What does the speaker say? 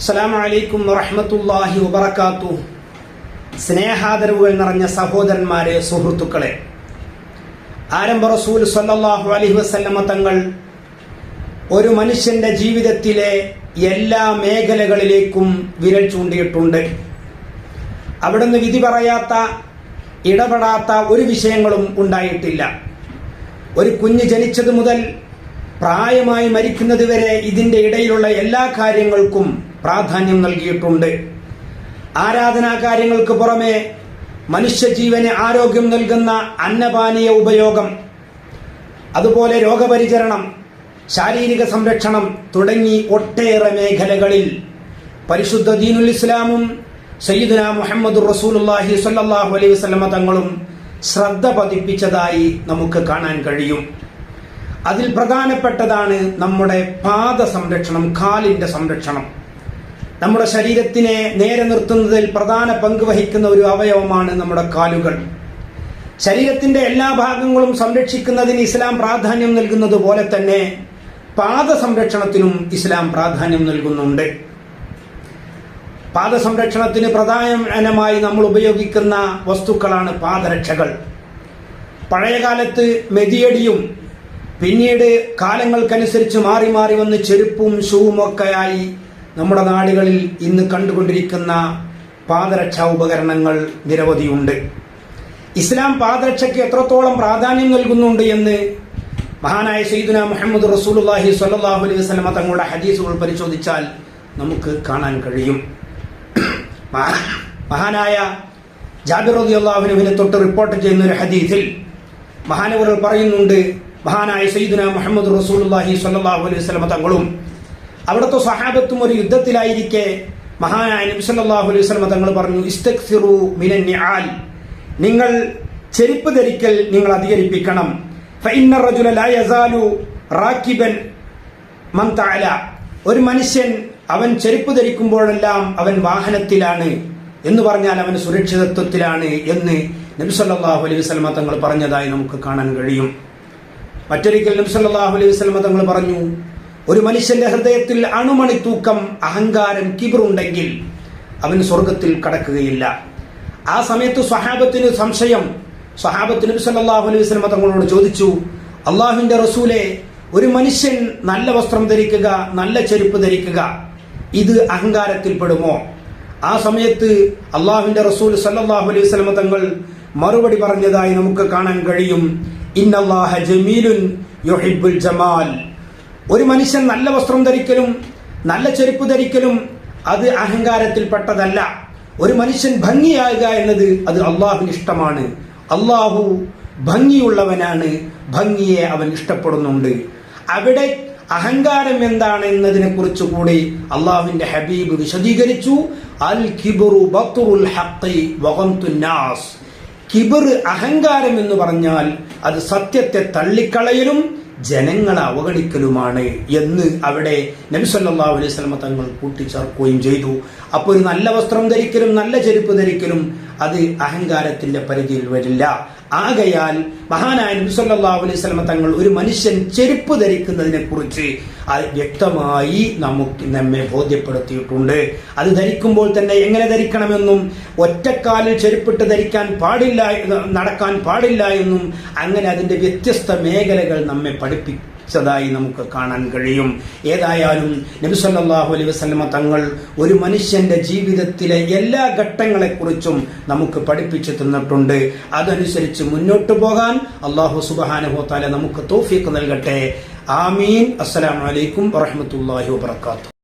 അസ്സലാമു അലൈക്കും വറഹ്മത്തുള്ളാഹി വബർക്കാത്തു സ്നേഹാദരവുകൾ നിറഞ്ഞ സഹോദരന്മാരെ സുഹൃത്തുക്കളെ. ആരംഭ റസൂൽ സല്ലാഹു അലഹി വസല്ലമ തങ്ങൾ ഒരു മനുഷ്യന്റെ ജീവിതത്തിലെ എല്ലാ മേഖലകളിലേക്കും വിരൽ ചൂണ്ടിയിട്ടുണ്ട്. അവിടുന്ന് വിധി പറയാത്ത ഇടപെടാത്ത ഒരു വിഷയങ്ങളും ഉണ്ടായിട്ടില്ല. ഒരു കുഞ്ഞ് ജനിച്ചത് മുതൽ പ്രായമായി മരിക്കുന്നത് വരെ ഇതിന്റെ ഇടയിലുള്ള എല്ലാ കാര്യങ്ങൾക്കും പ്രാധാന്യം നൽകിയിട്ടുണ്ട്. ആരാധനാ കാര്യങ്ങൾക്ക് പുറമെ മനുഷ്യജീവന് ആരോഗ്യം നൽകുന്ന അന്നപാനീയ ഉപയോഗം അതുപോലെ രോഗപരിചരണം ശാരീരിക സംരക്ഷണം തുടങ്ങി ഒട്ടേറെ മേഖലകളിൽ പരിശുദ്ധ ദീനുൽ ഇസ്ലാമും സയ്യിദുന മുഹമ്മദ് റസൂലുല്ലാഹി സല്ലാഹു അലൈഹി വസ്ലമ തങ്ങളും ശ്രദ്ധ പതിപ്പിച്ചതായി നമുക്ക് കാണാൻ കഴിയും. അതിൽ പ്രധാനപ്പെട്ടതാണ് നമ്മുടെ പാദ സംരക്ഷണം കാലിന്റെ സംരക്ഷണം. നമ്മുടെ ശരീരത്തിനെ നേരെ നിർത്തുന്നതിൽ പ്രധാന പങ്ക് വഹിക്കുന്ന ഒരു അവയവമാണ് നമ്മുടെ കാലുകൾ. ശരീരത്തിന്റെ എല്ലാ ഭാഗങ്ങളും സംരക്ഷിക്കുന്നതിന് ഇസ്ലാം പ്രാധാന്യം നൽകുന്നത് പോലെ തന്നെ പാദ സംരക്ഷണത്തിനും ഇസ്ലാം പ്രാധാന്യം നൽകുന്നുണ്ട്. പാദ സംരക്ഷണത്തിന് പ്രധാനമായി നമ്മൾ ഉപയോഗിക്കുന്ന വസ്തുക്കളാണ് പാദരക്ഷകൾ. പഴയകാലത്ത് മെതിയടിയും പിന്നീട് കാലങ്ങൾക്കനുസരിച്ച് മാറി മാറി വന്ന് ചെരുപ്പും ഷൂവും ഒക്കെയായി നമ്മുടെ നാടുകളിൽ ഇന്ന് കണ്ടുകൊണ്ടിരിക്കുന്ന പാദരക്ഷാ ഉപകരണങ്ങൾ നിരവധിയുണ്ട്. ഇസ്ലാം പാദരക്ഷയ്ക്ക് എത്രത്തോളം പ്രാധാന്യം നൽകുന്നുണ്ട് എന്ന് മഹാനായ സയ്യിദുന മുഹമ്മദ് റസൂലുള്ളാഹി സ്വല്ലല്ലാഹു അലൈഹി വസല്ലമ തങ്ങളുടെ ഹദീസുകൾ പരിശോധിച്ചാൽ നമുക്ക് കാണാൻ കഴിയും. മഹാനായ ജാബിർ അള്ളാഹുനുവിനെ തൊട്ട് റിപ്പോർട്ട് ചെയ്യുന്ന ഒരു ഹദീസിൽ മഹാനവർ പറയുന്നുണ്ട് മഹാനായ സയ്യിദുന മുഹമ്മദ് റസൂലുള്ളാഹി സ്വല്ലല്ലാഹു അലൈഹി വസല്ലമ തങ്ങളും അവിടുത്തെ സഹാബത്തും ഒരു യുദ്ധത്തിലായിരിക്കെ മഹാനായ നബി സല്ലല്ലാഹു അലൈഹി വസല്ലമ തങ്ങൾ പറഞ്ഞു ഇസ്തഖ്സിറു മിനൻ നിങ്ങൾ ചെരുപ്പ് ധരിക്കൽ നിങ്ങൾ അധികരിപ്പിക്കണം. ഫഇന്ന റജുല ലാ യസാലു റാക്കിബൻ മൻ തഅല. ഒരു മനുഷ്യൻ അവൻ ചെരുപ്പ് ധരിക്കുമ്പോഴെല്ലാം അവൻ വാഹനത്തിലാണ് എന്ന് പറഞ്ഞാൽ അവൻ സുരക്ഷിതത്വത്തിലാണ് എന്ന് നബി സല്ലല്ലാഹു അലൈഹി വസല്ലമ തങ്ങൾ പറഞ്ഞതായി നമുക്ക് കാണാൻ കഴിയും. മറ്റൊരിക്കൽ നബി സല്ലല്ലാഹു അലൈഹി വസല്ലമ തങ്ങൾ പറഞ്ഞു ഒരു മനുഷ്യന്റെ ഹൃദയത്തിൽ അണുമണി തൂക്കം അഹങ്കാരം കിബറുണ്ടെങ്കിൽ അവൻ സ്വർഗത്തിൽ കടക്കുകയില്ല. ആ സമയത്ത് സ്വഹാബത്തിന് സംശയം. സ്വഹാബത്ത് നബി സല്ലല്ലാഹു അലൈഹി വസല്ലമ തങ്ങളോട് ചോദിച്ചു അള്ളാഹുവിന്റെ റസൂലെ ഒരു മനുഷ്യൻ നല്ല വസ്ത്രം ധരിക്കുക നല്ല ചെരുപ്പ് ധരിക്കുക ഇത് അഹങ്കാരത്തിൽപ്പെടുമോ? ആ സമയത്ത് അള്ളാഹുവിന്റെ റസൂൽ സല്ലാഹു അലൈഹി വസല്ലമ തങ്ങൾ മറുപടി പറഞ്ഞതായി നമുക്ക് കാണാൻ കഴിയും. ഇന്നല്ലാഹ ജമീലുൻ യുഹിബ്ബുൽ ജമാൽ. ഒരു മനുഷ്യൻ നല്ല വസ്ത്രം ധരിക്കലും നല്ല ചെരുപ്പ് ധരിക്കലും അത് അഹങ്കാരത്തിൽപ്പെട്ടതല്ല. ഒരു മനുഷ്യൻ ഭംഗിയാകുക എന്നത് അത് അള്ളാഹുവിന് ഇഷ്ടമാണ്. അള്ളാഹു ഭംഗിയുള്ളവനാണ് ഭംഗിയെ അവൻ ഇഷ്ടപ്പെടുന്നുണ്ട്. അവിടെ അഹങ്കാരം എന്താണ് എന്നതിനെ കുറിച്ച് കൂടി അള്ളാഹുവിന്റെ ഹബീബ് വിശദീകരിച്ചു. അൽ കിബറു ബത്തുറുൽ ഹഖി അഹങ്കാരം എന്ന് പറഞ്ഞാൽ അത് സത്യത്തെ തള്ളിക്കളയലും ജനങ്ങളെ അവഗണിക്കലുമാണ് എന്ന് അവിടെ നബിസല്ലാ അലൈഹി തങ്ങൾ കൂട്ടിച്ചേർക്കുകയും ചെയ്തു. അപ്പോൾ ഒരു നല്ല വസ്ത്രം ധരിക്കലും നല്ല ചെരുപ്പ് ധരിക്കലും അത് അഹങ്കാരത്തിന്റെ പരിധിയിൽ വരില്ല. ആകയാൽ മഹാനായ നബിസല്ലാ അലൈഹി സ്വലമ തങ്ങൾ ഒരു മനുഷ്യൻ ചെരുപ്പ് ധരിക്കുന്നതിനെ കുറിച്ച് അത് വ്യക്തമായി നമുക്ക് നമ്മെ ബോധ്യപ്പെടുത്തിയിട്ടുണ്ട്. അത് ധരിക്കുമ്പോൾ തന്നെ എങ്ങനെ ധരിക്കണമെന്നും ഒറ്റക്കാലിൽ ചെരുപ്പിട്ട് ധരിക്കാൻ പാടില്ല നടക്കാൻ പാടില്ല എന്നും അങ്ങനെ അതിന്റെ വ്യത്യസ്ത മേഖലകൾ നമ്മെ പഠിപ്പിച്ചതായി നമുക്ക് കാണാൻ കഴിയും. ഏതായാലും നബി സല്ലല്ലാഹു അലൈഹി വസല്ലമ തങ്ങൾ ഒരു മനുഷ്യന്റെ ജീവിതത്തിലെ എല്ലാ ഘട്ടങ്ങളെക്കുറിച്ചും നമുക്ക് പഠിപ്പിച്ചു തന്നിട്ടുണ്ട്. അതനുസരിച്ച് മുന്നോട്ട് പോകാൻ അള്ളാഹു സുബ്ഹാനഹു തആല നമുക്ക് തോഫിക്ക് നൽകട്ടെ. ആമീൻ. അസ്സലാമു അലൈക്കും വറഹ്മത്തുള്ളാഹി വബറകാതുഹു.